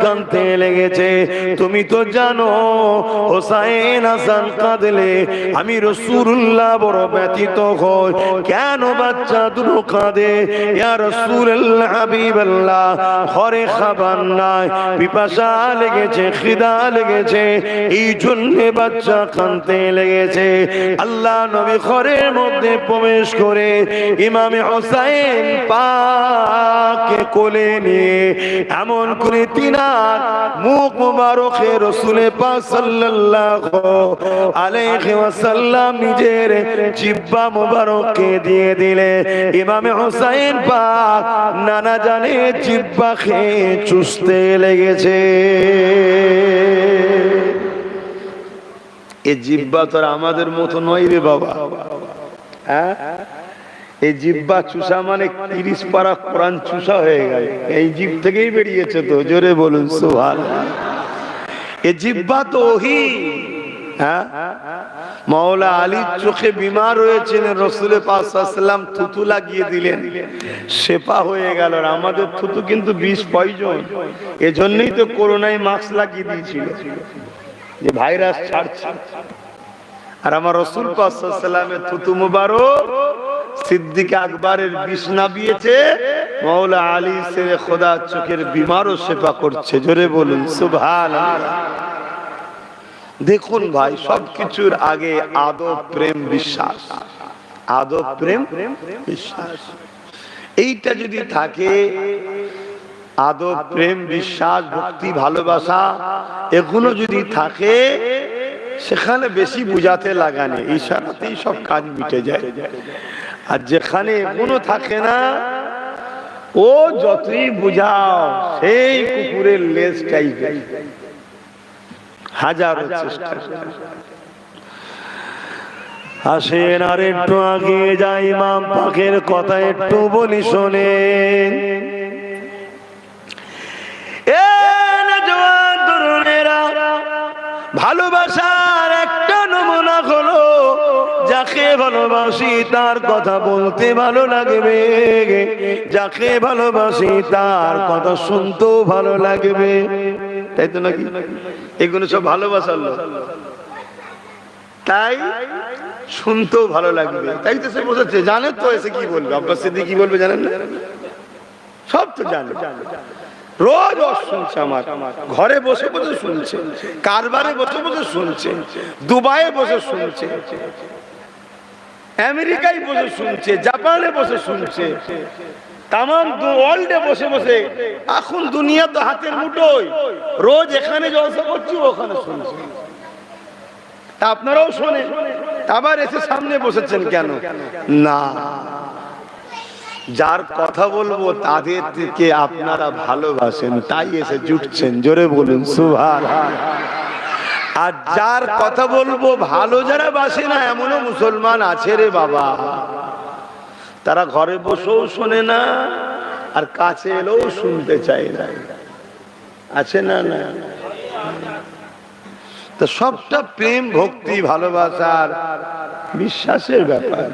কাঁদতে তুমি তো জানো, হোসাইন হাসান কাঁদলে আমি রসুল্লাহ বড় ব্যতীত হই। কেন বাচ্চা দুটো কাঁদে? ইয়া রসুল্লাহ খাবার নাই, পিপাসা লেগেছে, খিদা লেগেছে এই জন্যে বাচ্চা কানতে লেগেছে। আল্লাহ নবী ঘরের মধ্যে প্রবেশ করে ইমামে হোসাইন পাকে কোলে নিয়ে এমন করে তিনার মুখ মুবারকে রসুলে পাক সাল্লাল্লাহু আলাইহি ওয়াসাল্লাম নিজের জিব্বা মুবারককে দিয়ে দিলে। ইমামে হোসাইন পাক নানা জানে জিব্বা খেয়ে চুষতে লেগেছে। এ জিব্বা তো আমাদের মতো নয় রে বাবা। হ্যাঁ? এই জিব্বা চুষা মানে তিরিশ পারা কোরআন চুষা হয়ে গেল। এই জিভ থেকেই বেরিয়েছে তো, জোরে বলুন সুভাল এ জিব্বা তো ওহি। হ্যাঁ? মাওলা আলীর চোখে বিমার হয়েছেন রসুলে পাশাল্লাম থুতু লাগিয়ে দিলেন। সেপা হয়ে গেল আমাদের থুতু কিন্তু বিষ পয়জন। এজন্যই তো করোনায় মাস্ক লাগিয়ে দিয়েছিল। যে ভাইরাস ছাড়ছে। আর আমার রসুল পাশাল্লামের থুতু মুবারক সিদ্দিক আকবরের বিষ নাবিয়েছে মৌলা আলী সে খোদা চোখের বিমারও সেবা করছে। জোরে বলুন সুভান দেখুন ভাই, সবকিছুর আগে আদব, প্রেম, বিশ্বাস। আদব, প্রেম, বিশ্বাস। এইটা যদি থাকে আদব, প্রেম, বিশ্বাস, ভক্তি, ভালোবাসা এগুলো যদি থাকে, সেখানে বেশি বুঝাতে লাগানে ইশারাতেই সব কাজ মিটে যায়। আর যেখানে এগুলো থাকে না, ও যতই বুঝাও, সেই কুকুরের লেজ টাইপের। হাজারো আসেন আর একটু আগে যাই মাম পাখের কথা একটু বলি শোনেন। ভালোবাসার একটা নমুনা হলো, যাকে ভালোবাসি তার কথা বলতে ভালো লাগবে। যাকে ভালোবাসি তার কথা শুনতেও ভালো লাগবে। তাই তো নাকি? এগুলো সব ভালোবাসার তাই শুনতেও ভালো লাগবে। তাই তো সে বোঝাচ্ছে, জানে তো এসে কি বলবে? আব্বাস কি বলবে জানেন না? সব তো জানে। রোজ শুনছে আমার। ঘরে বসে বসে শুনছে। কারবারে বসে বসে শুনছে। দুবাইয়ে বসে শুনছে। আমেরিকায় বসে শুনছে। জাপানে বসে শুনছে। তাম ওয়ার্ল্ডে বসে বসে। এখন দুনিয়া তো হাতের মুঠোয়। রোজ এখানে জলসা করছি, ওখানে শুনছি। তা আপনারাও শোনেন। আবার এসে সামনে বসেছেন কেন? না। যার কথা বলব তাদের থেকে আপনারা ভালোবাসেন, তাই এসে জুটছেন। জোরে বলুন সুভার আর যার কথা বলব ভালো যারা বাসে না, এমনও মুসলমান আছে রে বাবা। তারা ঘরে বসেও শোনে না, আর কাছে এলেও শুনতে চায় না। আছে না না? তো সবটা প্রেম, ভক্তি, ভালোবাসার বিশ্বাসের ব্যাপার।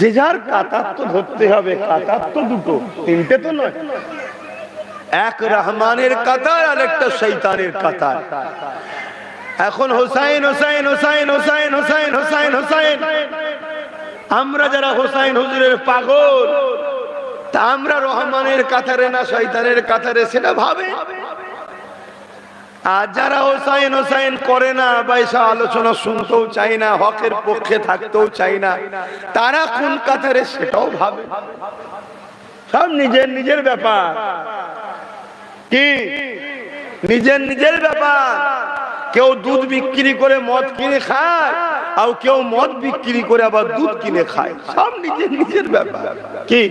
যে যার কাতার তো ধরতে হবে কাতার দুটো, তিনটে তো নয়। এক রহমানের কাতার আর একটা শৈতানের কাতার। এখন হোসাইন হোসাইন হোসাইন হোসাইন হোসাইন হোসাইন হোসাইন। আমরা যারা হোসাইন হুজুরের পাগল, তা আমরা রহমানের কাতারে না শৈতানের কাতারে সেটা ভাবে? আর যারা হোসাইন হোসাইন করে না বা এসব আলোচনা শুনতেও চাই না, হকের পক্ষে থাকতেও চাই না, তারা কোন কাতারে সেটাও ভাবে। সব নিজের নিজের ব্যাপার। কি? নিজের নিজের ব্যাপার। কেউ দুধ বিক্রি করে মদ কিনে খায়, আর কেউ মদ বিক্রি করে আবার দুধ কিনে খায়। সব নিজের নিজের ব্যাপার। কি?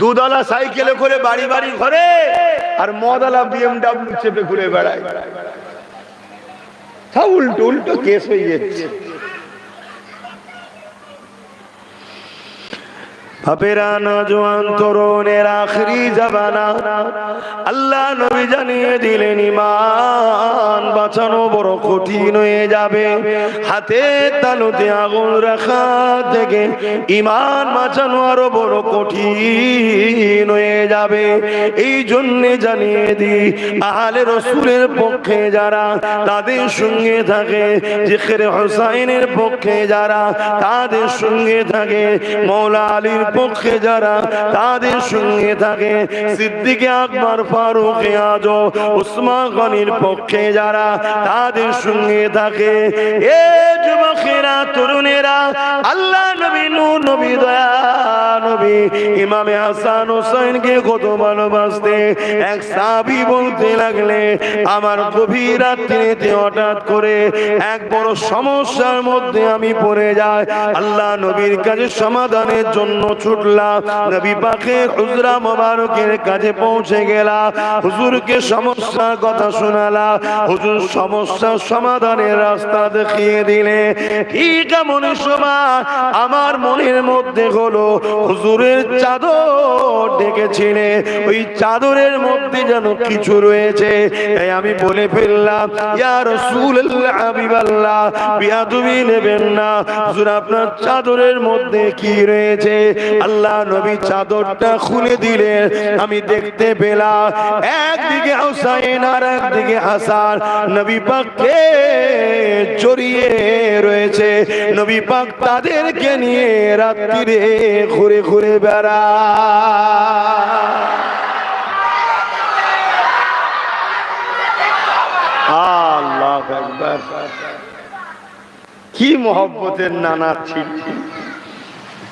দুধওয়ালা সাইকেলে করে বাড়ি বাড়ি, ঘরে, আর মদালা বিএমডাব্লিউ চেপে ঘুরে বেড়ায়। উল্টো উল্টো কেস হয়ে যাচ্ছে। বাপেরা নজওয়ান তরুণের আখরি জাবানা। আল্লাহ নবী জানিয়ে দিলেন ইমান বাঁচানো বড় কঠিন হয়ে যাবে। হাতে তালুতে আগুন রাখা থেকে ইমান বাঁচানো আরও বড় কঠিন হয়ে যাবে। এই জন্যে জানিয়ে দিই, আহলে রসুলের পক্ষে যারা তাদের সঙ্গে থাকে জিখরে হোসাইনের পক্ষে যারা তাদের সঙ্গে থাকে, মৌলা আলীর পক্ষে যারা তাদের সঙ্গে থাকে, সিদ্দিকে আকবর, ফারুক আজ উসমান গনির পক্ষে যারা তাদের সঙ্গে থাকে। এ যুবকেরা, তরুণেরা, আল্লাহ নবী নূর, নবী দয়া নবী ইমামে হাসান হোসেনকে কত ভালোবাসতে। এক সাবি বলতে লাগলে, আমার গভীর রাত্রিতে হঠাৎ করে এক বড় সমস্যার মধ্যে আমি পড়ে যাই। আল্লাহ নবীর কাছে সমাধানের জন্য ছুটলাম। নবী হুজরা মোবারকের কাছে পৌঁছে গেলাম। হুজুরকে সমস্যার কথা শোনালা হুজুর সমস্যার সমাধানের রাস্তা দেখিয়ে দিলে, ঠিক এমন সময় আমার মনের মধ্যে হলো হুজুরের চাদর ডেকেছিলে। ওই চাদরের মধ্যে যেন কিছু রয়েছে। তাই আমি বলে ফেললাম, ইয়া রাসূলুল্লাহ, হাবিবাল্লাহ, বিয়াদুবি নেবেন না। হুজুর, আপনার চাদরের মধ্যে কি রয়েছে? আল্লাহ নবী চাদরটা খুলে দিলেন। আমি দেখতে পেলাম, একদিকে হুসাইন আর একদিকে হাসান। নবী পাককে জড়িয়ে রয়েছে। নবী পাক তাদেরকে নিয়ে রাত্রিরে ঘুরে ঘুরে বেড়া। আল্লাহ কি মোহব্বতের নানা ছিল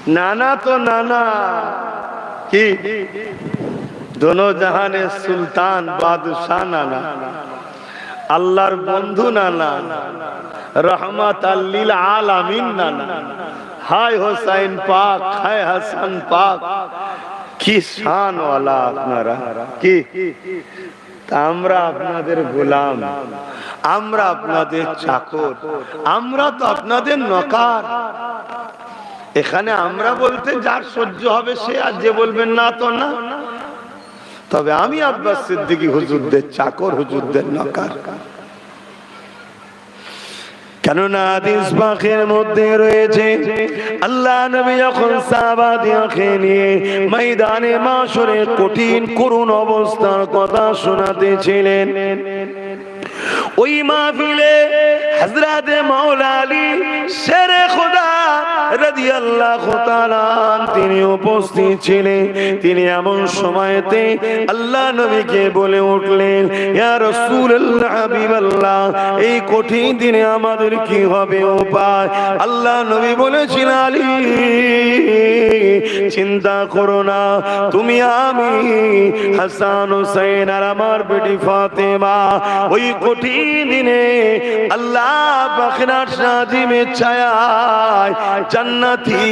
নানা তো নানা। কি? দোনো জাহানের সুলতান, বাদশাহ নানা। আল্লাহর বন্ধু নানা। রহমত আল্লিল আলামিন নানা। হায় হোসাইন পাক, হায় হাসান পাক। কি শান ওয়ালা আপনারা, কি? আমরা আপনাদের গোলাম, আমরা আপনাদের চাকর, আমরা তো আপনাদের নকার। এখানে আমরা বলতে যার সহ্য হবে সে আর যে বলবেন না তো না। তবে আমি আব্বাস সিদ্দিকী হুজুরদের চাকর, হুজুরদের নকার। কেননা হাদিস পাখের মধ্যে রয়েছে, আল্লাহ নবী যখন সাহাবাদিয়াকে নিয়ে ময়দানে মাসরে কঠিন, করুণ অবস্থার কথা শোনাতেছিলেন ওই মাহফিলে হযরতে মাওলা শেরে খোদা রাদিয়াল্লাহু তাআলা তিনি উপস্থিত ছিলেন। তিনি এমন সময়তে আল্লাহ নবীকে বলে উঠলেন এই কঠিন দিনে আমাদের কি হবে উপায়? আল্লাহ নবী বলেছিলেন আলী, চিন্তা করো না, তুমি আমি, হাসান হোসেন আর আমার বেটি ফাতেমা, ওই কঠিন দিনে আল্লাহ বাখরার সাজিমে ছায়ায় জান্নাতি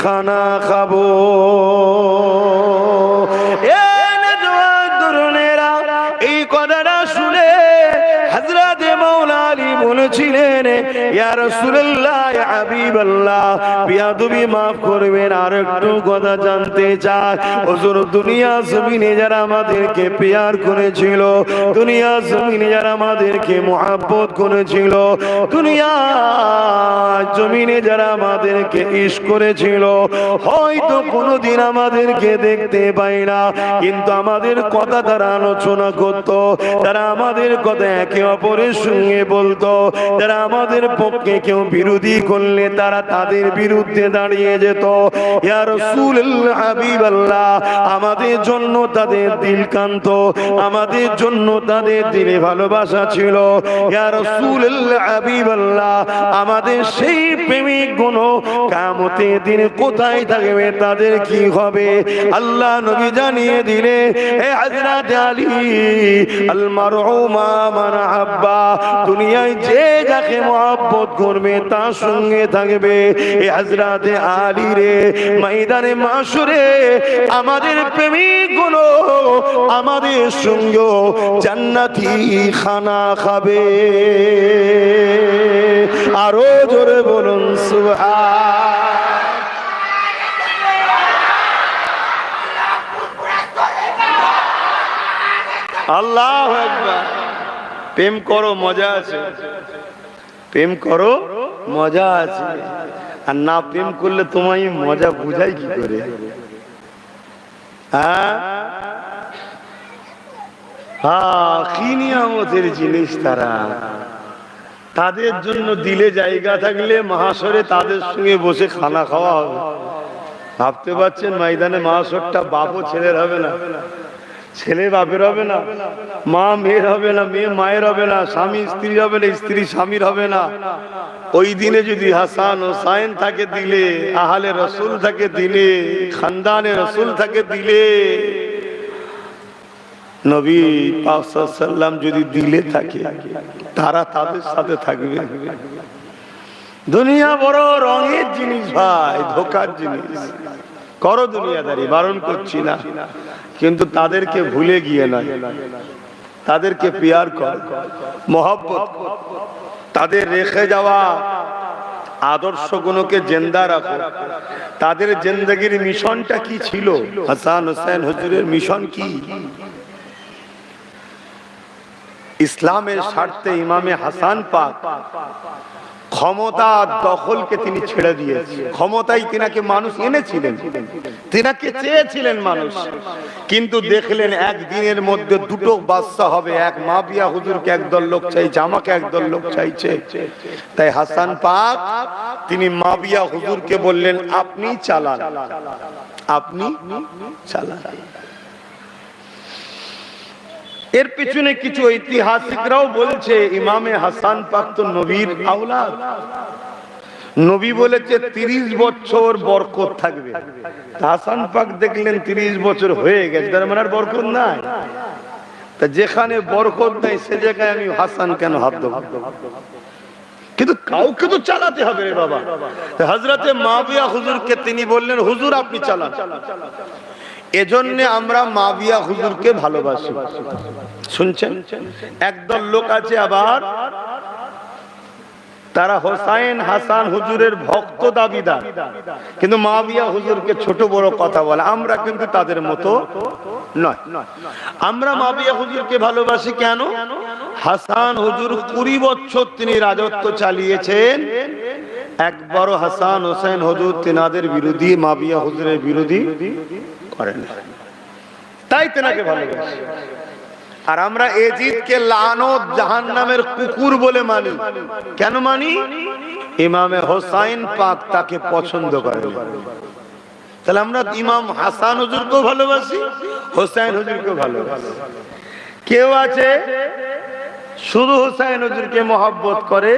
খানা খাব। এ ইয়া রাসূলুল্লাহ, ইয়া হাবিবাল্লাহ, বিয়াদবি maaf করবেন আর একটু কথা জানতে চাই। হুজুর, দুনিয়া জমিনে যারা আমাদেরকে পেয়ার করেছিল, দুনিয়া জমিনে যারা আমাদেরকে মোহাব্বত করেছিল, দুনিয়া জমিনে যারা আমাদেরকে ইশ করেছিল, হয়তো কোনোদিন আমাদেরকে দেখতে পাই না। কিন্তু আমাদের কথা তারা আলোচনা করত, তারা আমাদের কথা একে অপরের সঙ্গে বলতো, তারা আমাদের পক্ষে কেউ বিরোধী করলে তারা তাদের বিরুদ্ধে দাঁড়িয়ে যেত। আমাদের জন্য তাদের দিল কান্ত আমাদের জন্য তাদের দিলে ভালোবাসা ছিল। আমাদের সেই প্রেমিক গুণ কামতে দিন কোথায় থাকবে, তাদের কি হবে? আল্লাহ নবী জানিয়ে দিলে, এ আলী আল দুনিয়ায় যে যাকে যাকে মহাব্বত করবে, তার সঙ্গে থাকবে। এ হাজরাতে আলী রে, ময়দানে মাসুরে, আমাদের প্রেমিকগুলো আমাদের সঙ্গে জান্নাতি খানা খাবে। আরও জোরে বলুন সুহা আল্লাহ প্রেম করো, মজা আছে। প্রেম করো, মজা আছে। আর না প্রেম করলে তোমায় মজা বুঝাই কি করে? হ্যাঁ? কি জিনিস তারা। তাদের জন্য দিলে জায়গা থাকলে মহাসরে তাদের সঙ্গে বসে খানা খাওয়া হবে। ভাবতে পারছেন, ময়দানে মহাসরটা বাপও ছেলের হবে না। ছেলে বাপের হবে না, মা মেয়ের হবে না, মেয়ে মায়ের হবে না, স্বামী স্ত্রী হবে না, স্ত্রী স্বামীর হবে না। ওই দিনে যদি হাসান ও সাইন থাকে দিলে, আহালে রসুল থাকে দিলে, খানদানে রসুল থাকে দিলে, নবী সাল্লাম যদি দিলে থাকে, তারা তাদের সাথে থাকবে। দুনিয়া বড় রঙের জিনিস ভাই, ধোকার জিনিস। করো দুনিয়াদারি, বারণ করছি না। কিন্তু তাদেরকে ভুলে গিয়ে নয়। তাদেরকে পেয়ার কর। মহব্বত তাদের রেখে যাওয়া আদর্শ গুণকে জেন্দা রাখো। তাদের জেন্দগির মিশনটা কি ছিল? হাসান হোসেন হুজুরের মিশন কি? ইসলামের স্বার্থে ইমামে হাসান পাক ক্ষমতা দখলকে তিনি ছেড়ে দিয়েছেন। ক্ষমতাই তিনাকে মানুষ এনেছিলেন। তিনাকে চেয়েছিলেন মানুষ। কিন্তু দেখলেন একদিনের মধ্যে দুটো বাচ্চা হবে। এক মাবিয়া হুজুরকে একদল লোক চাইছে, আমাকে একদল লোক চাইছে। তাই হাসান পাক, তিনি মাবিয়া হুজুরকে বললেন, আপনি চালান। আপনি চালান। এর পিছনে কিছু ঐতিহাসিকরাও বলছে, ইমামে হাসান পাক তো নবীর আওলাদ। নবী বলেছে, তিরিশ বছর বরকত থাকবে। হাসান পাক দেখলেন তিরিশ বছর হয়ে গেছে, তার মানে আর বরকত নাই। তা যেখানে বরকত নাই, সে জায়গায় আমি হাসান কেন হাত দেবো কিন্তু কাউকে তো চালাতে হবে রে বাবা। হজরতে মাবিয়া হুজুরকে তিনি বললেন, হুজুর, আপনি চালান। এজন্য আমরা মাবিয়া হুজুরকে ভালোবাসি। শুনছেন? একদল লোক আছে আবার, তারা হোসাইন হাসান হুজুরের ভক্ত দাবিদার। কিন্তু মাবিয়া হুজুরকে ছোট বড় কথা বলে, আমরা কিন্তু তাদের মতো নয়। আমরা মাবিয়া হুজুরকে ভালোবাসি কেন? হাসান হুজুর কুড়ি বছর তিনি রাজত্ব চালিয়েছেন। একবারও হাসান হোসেন হুজুর তিনাদের বিরোধী, মাবিয়া হুজুরের বিরোধী। করেন। তাই তেনাকে ভালোবাসি। আর আমরা এজিদকে লানত জাহান নামের কুকুর বলে মানি। কেন মানি? ইমামে হোসাইন পাক তাকে পছন্দ করে তাহলে আমরা ইমাম হাসান হুজুরকেও ভালোবাসি, হোসাইন হুজুরকেও ভালোবাসি। কেউ আছে? শুধু হোসাইন হুজুরকে মহব্বত করে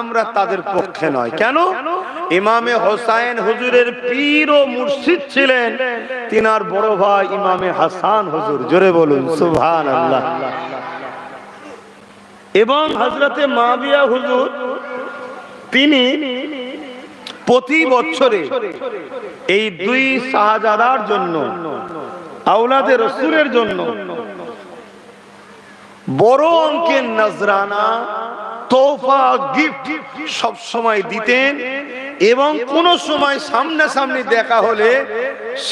আমরা তাদের পক্ষে নয়। কেন? ইমামে হোসাইন হুজুরের পীর ও মুর্শিদ ছিলেন। তিনার বড় ভাই ইমামে হাসান হুজুর। জোরে বলুন সুবহান আল্লাহ এবং হজরতে মাবিয়া হুজুর, তিনি প্রতি বছরে এই দুই শাহজাদার জন্য আউলাদের রসুলের জন্য বড় অঙ্কের নজরানা তোফা গিফট সব সময় দিতেন এবং কোন সময় সামনে সামনে দেখা হলে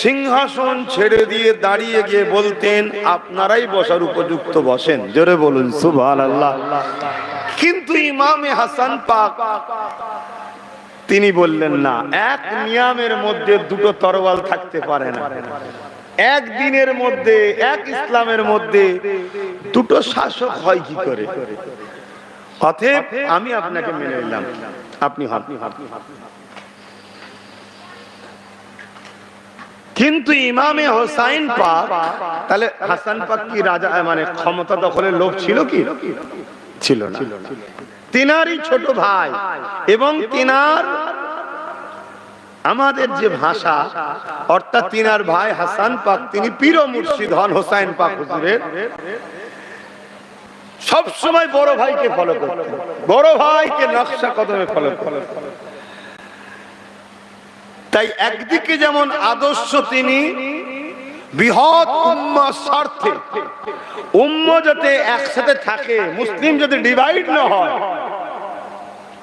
সিংহাসন ছেড়ে দিয়ে দাঁড়িয়ে গিয়ে বলতেন, আপনারাই বসার উপযুক্ত বসেন। জোরে বলুন সুভান আল্লাহ কিন্তু ইমামে হাসান পাক, তিনি বললেন, না, এক নিয়ামের মধ্যে দুটো তরবাল থাকতে পারে না। একদিনের মধ্যে, এক ইসলামের মধ্যে দুটো শাসক হয় কি করে? অতএব আমি আপনাকে মেনে নিলাম। আপনি কিন্তু ইমামে হোসাইন পাক, তাহলে হাসান পাক কি রাজা মানে ক্ষমতা দখলের লোক ছিল কি? ছিল না। তিনারই ছোট ভাই এবং তিনার আমাদের যে ভাষা, অর্থাৎ তিনার ভাই হাসান পাক, তিনি পীর মুর্শিদ হন হোসাইন পাক হুজুরের। সব সময় বড় ভাইকে ফলো করতেন। বড় ভাইকে নকশা কদমে ফলো করতেন। তাই একদিকে যেমন আদর্শ তিনি, বৃহৎ উম্মা স্বার্থে উম্ম যাতে একসাথে থাকে, মুসলিম যদি ডিভাইড না হয়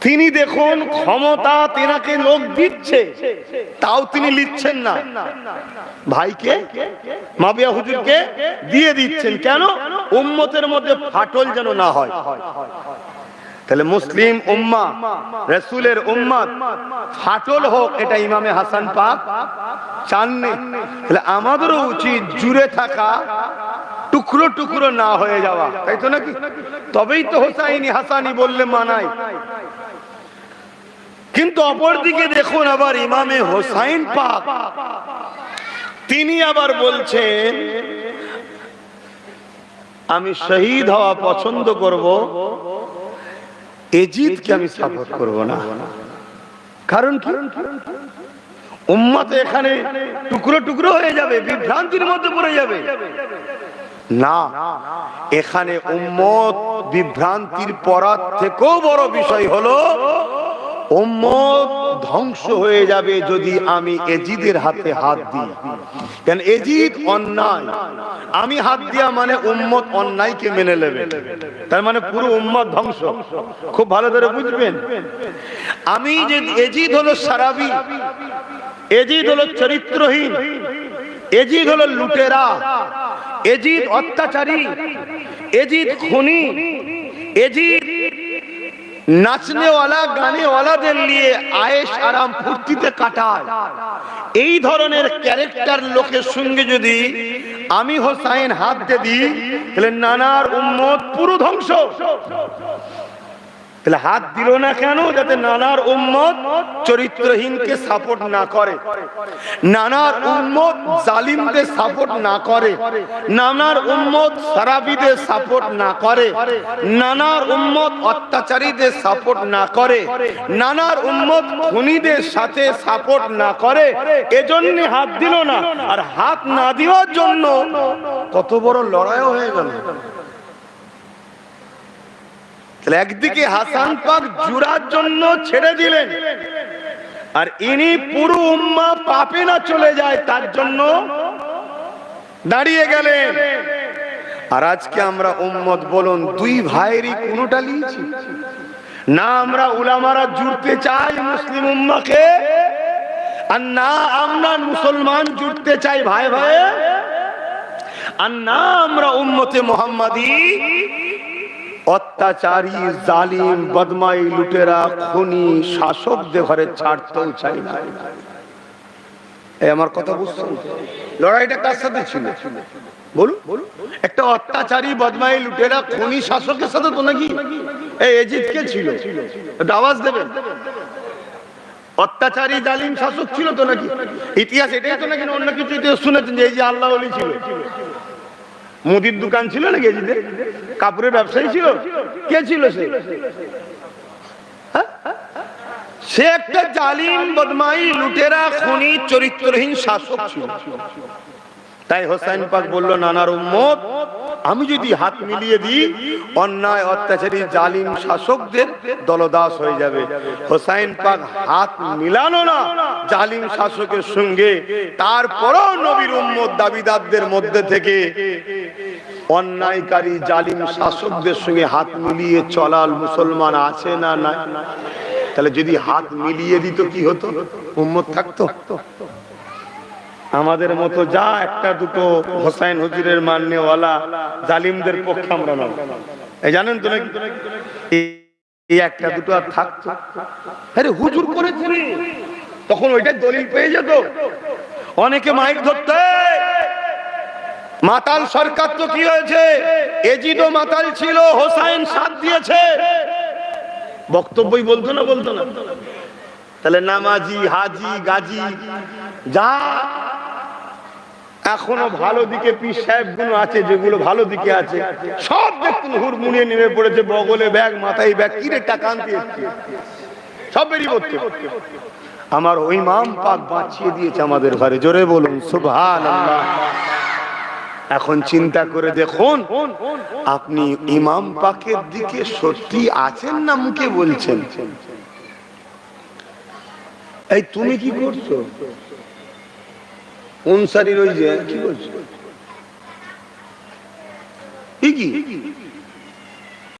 তিনি দেখুন ক্ষমতা তেনাকে লোক দিচ্ছে, তাও তিনি লিখছেন না। ভাইকে, মাবিয়া হুজুরকে দিয়ে দিচ্ছেন। কেন? উম্মতের মধ্যে ফাটল যেন না হয়। তাহলে মুসলিম উম্মা, রসুলের উম্মাদ, ফাটল হোক এটা ইমামে হাসান পাক চাননি। তাহলে আমাদেরও উচিত জুড়ে থাকা, টুকরো টুকরো না হয়ে যাওয়া। তাই তো নাকি? তবেই তো হোসাইনি হাসানি বললে মানায়। কিন্তু অপরদিকে দেখুন আবার ইমামে হোসাইন পাক। তিনি আবার বলছেন, আমি শহীদ হওয়া পছন্দ করব, এজিদকে আমি সাপোর্ট করব না। কারণ উম্মত এখানে টুকরো টুকরো হয়ে যাবে, বিভ্রান্তির মধ্যে পড়ে যাবে। না, এখানে উম্মত বিভ্রান্তির পরার থেকেও বড় বিষয় হলো ধ্বংস হয়ে যাবে যদি আমি এজিদের হাতে হাত দিই। কেন এজিদ অন্যায়? আমি হাত দিয়া মানে উম্মত অন্যায়কে মেনে নেবে। তার মানে পুরো উম্মত ধ্বংস। খুব ভালো করে বুঝবেন। আমি যে এজিদ হলো সারাবি, এজিদ হলো চরিত্রহীন, এজিদ হলো লুটেরা, এজিদ অত্যাচারী, এজিদ খুনি, এজিদ নাচনেওয়ালা, গানেওয়ালাদের নিয়ে আয়েস আরাম ফুর্তিতে কাটায়। এই ধরনের ক্যারেক্টার লোকের সঙ্গে যদি আমি হোসাইন হাত দিয়ে দিই, তাহলে নানার উম্মত পুরো ধ্বংস। তাহলে হাত দিল না কেন যাতে নানার উম্মত চরিত্রহীনকে সাপোর্ট না করে? নানার উম্মত জালিমদের সাপোর্ট না করে? নানার উম্মত সারাবিদের সাপোর্ট না করে? নানার উম্মত অত্যাচারীদের সাপোর্ট না করে? নানার উম্মত খুনিদের সাথে সাপোর্ট না করে? এজন্য হাত দিল না। আর হাত না দেওয়ার জন্য কত বড় লড়াইও হয়ে গেল। তাহলে একদিকে হাসান পাক জুরার জন্য ছেড়ে দিলেন। আর ইনি পুরো উম্মা পাপে না চলে যায় তার জন্য দাঁড়িয়ে গেলেন। আর আজকে আমরা উম্মত বলুন দুই ভাইয়েরই কোনটা লিয়েছি না আমরা উলামারা জুড়তে চাই মুসলিম উম্মাকে আর না আমরা মুসলমান জুড়তে চাই ভাই ভাই। আর না আমরা উম্মতে মোহাম্মদী অত্যাচারী, জালিম, বদমাই, লুটেরা, খুনি শাসকদের ঘরে ছাড়তেও চাই না। আমার কথা বুঝছেন লড়াইটা কার সাথে ছিল? বলুন। একটা অত্যাচারী, বদমাই, লুটেরা শাসকের সাথে তো নাকি? এজিদ কে ছিল? দেবেন। অত্যাচারী শাসক ছিল তো নাকি? ইতিহাস এটাই তো নাকি অন্য কিছু এই যে ছিল। মুদির দোকান ছিল নাকি গেজিতে কাপড়ের ব্যবসায়ী ছিল কে ছিল সে? সে একটা জালিম বদমাই লুটেরা, খনি, চরিত্রহীন শাসক ছিল তাই হোসাইন পাক বলল, নানার উম্মত, আমি যদি হাত মিলিয়ে দিই, অন্যায়, অত্যাচারী, জালিম শাসকদের দলদাস হয়ে যাবে। হোসাইন পাক হাত মিলানো না জালিম শাসকের সঙ্গে। তারপরও নবীর উম্মত দাবিদারদের মধ্যে থেকে অন্যায়কারী, জালিম শাসকদের সঙ্গে হাত মিলিয়ে চলাল মুসলমান আছে না নাই? তাহলে যদি হাত মিলিয়ে দিত কি হতো? উম্মত থাকতো? আমাদের মতো যা একটা দুটো হোসাইন হুজুরের মান্যওয়ালা জালিমদের পক্ষে আমরা না এই জানেন তো নাকি? এই একটা দুটো আর থাকতো আরে হুজুর করেছে তখন ওইটা দলিল পেয়ে যেত। অনেকে মাইক ধরতে। মাতাল সরকার তো কি হয়েছে? এজিদও মাতাল ছিল, হোসাইন সাথ দিয়েছে। বক্তব্যই বলতো না বলতো না। তাহলে নামাজি, হাজি, গাজি, যা এখনও ভালো দিকে পীর সাহেবগুলো আছে, যেগুলো ভালো দিকে আছে। সব দেখুন হুড়মুড়িয়ে নেমে পড়েছে, বগলে ব্যাগ, মাথায় ব্যাগ কিরে টাকা আনতে? সব বেরিয়ে আমার ওই মাম পাক বাঁচিয়ে দিয়েছে আমাদের ঘরে। জোরে বলুন সুবহান এখন চিন্তা করে দেখুন, আপনি ইমাম পাকের দিকে সত্যি আছেন না মুখে বলছেন? এই তুমি কি করছ? উনসারির ওই যে কি বলছে? কি